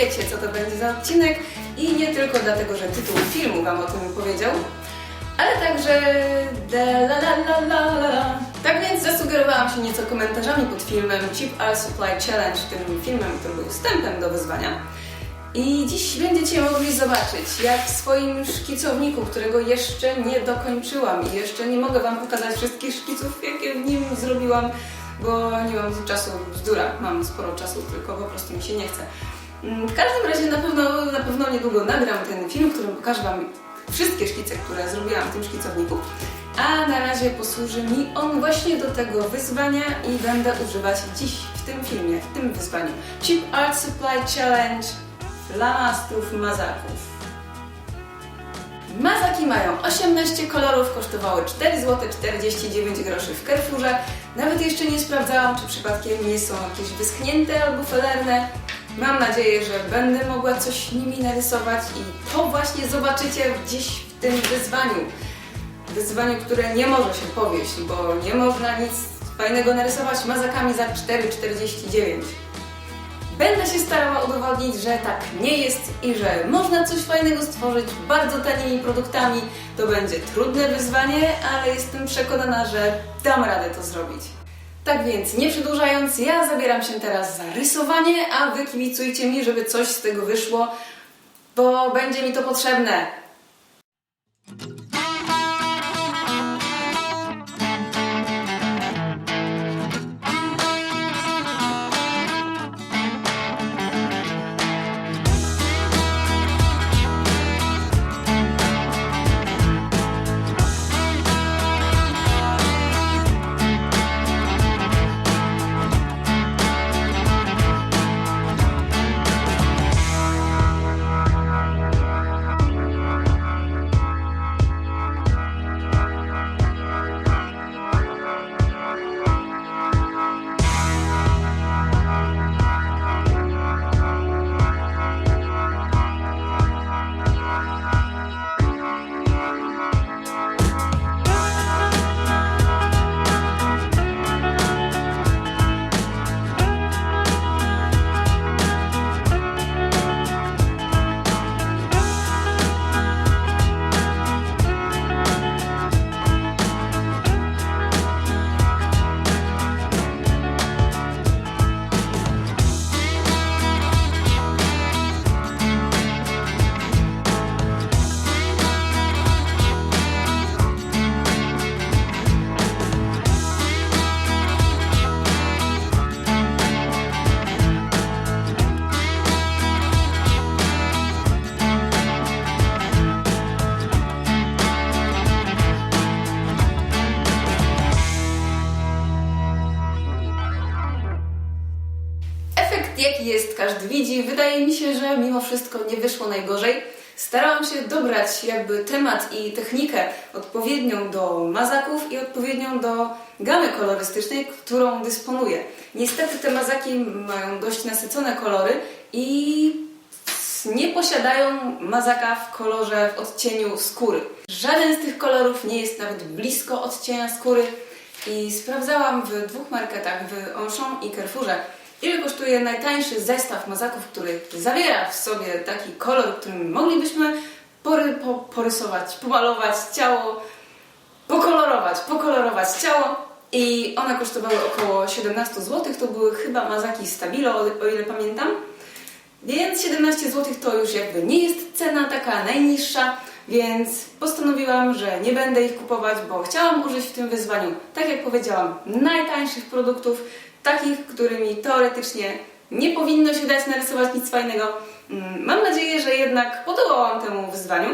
wiecie, co to będzie za odcinek i nie tylko dlatego, że tytuł filmu Wam o tym powiedział, ale także la la la la la. Tak więc zasugerowałam się nieco komentarzami pod filmem Cheap Art Supply Challenge, tym filmem, który był wstępem do wyzwania. I dziś będziecie mogli zobaczyć, jak w swoim szkicowniku, którego jeszcze nie dokończyłam i jeszcze nie mogę Wam pokazać wszystkich szkiców, jakie w nim zrobiłam, bo nie mam czasu, bzdura, mam sporo czasu, tylko po prostu mi się nie chce. Mm, W każdym razie na pewno, na pewno niedługo nagram ten film, w którym pokażę Wam wszystkie szkice, które zrobiłam w tym szkicowniku. A na razie posłuży mi on właśnie do tego wyzwania i będę używać dziś w tym filmie, w tym wyzwaniu. Cheap Art Supply Challenge flamastrów mazaków. Mazaki mają 18 kolorów, kosztowały 4 zł 49 groszy w Carrefourze. Nawet jeszcze nie sprawdzałam, czy przypadkiem nie są jakieś wyschnięte albo felerne. Mam nadzieję, że będę mogła coś nimi narysować i to właśnie zobaczycie dziś w tym wyzwaniu. Wyzwaniu, które nie może się powieść, bo nie można nic fajnego narysować mazakami za 4,49. Będę się starała udowodnić, że tak nie jest i że można coś fajnego stworzyć bardzo tanimi produktami. To będzie trudne wyzwanie, ale jestem przekonana, że dam radę to zrobić. Tak więc, nie przedłużając, ja zabieram się teraz za rysowanie, a wy kibicujcie mi, żeby coś z tego wyszło, bo będzie mi to potrzebne. Każdy widzi. Wydaje mi się, że mimo wszystko nie wyszło najgorzej. Starałam się dobrać jakby temat i technikę odpowiednią do mazaków i odpowiednią do gamy kolorystycznej, którą dysponuję. Niestety te mazaki mają dość nasycone kolory i nie posiadają mazaka w kolorze, w odcieniu skóry. Żaden z tych kolorów nie jest nawet blisko odcienia skóry i sprawdzałam w dwóch marketach, w Auchan i Carrefourze, ile kosztuje najtańszy zestaw mazaków, który zawiera w sobie taki kolor, którym moglibyśmy pory, po, porysować, pomalować ciało, pokolorować, pokolorować ciało i one kosztowały około 17 zł. To były chyba mazaki Stabilo, o, o ile pamiętam. Więc 17 zł to już jakby nie jest cena taka najniższa, więc postanowiłam, że nie będę ich kupować, bo chciałam użyć w tym wyzwaniu, tak jak powiedziałam, najtańszych produktów, takich, którymi teoretycznie nie powinno się dać narysować nic fajnego. Mm, Mam nadzieję, że jednak podobałam temu wyzwaniu.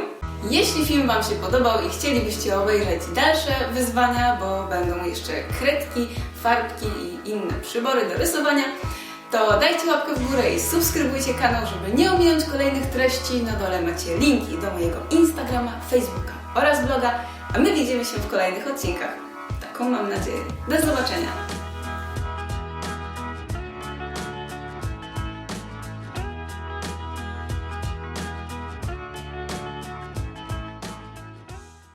Jeśli film Wam się podobał i chcielibyście obejrzeć dalsze wyzwania, bo będą jeszcze kredki, farbki i inne przybory do rysowania, to dajcie łapkę w górę i subskrybujcie kanał, żeby nie ominąć kolejnych treści. Na dole macie linki do mojego Instagrama, Facebooka oraz bloga, a my widzimy się w kolejnych odcinkach. Taką mam nadzieję. Do zobaczenia!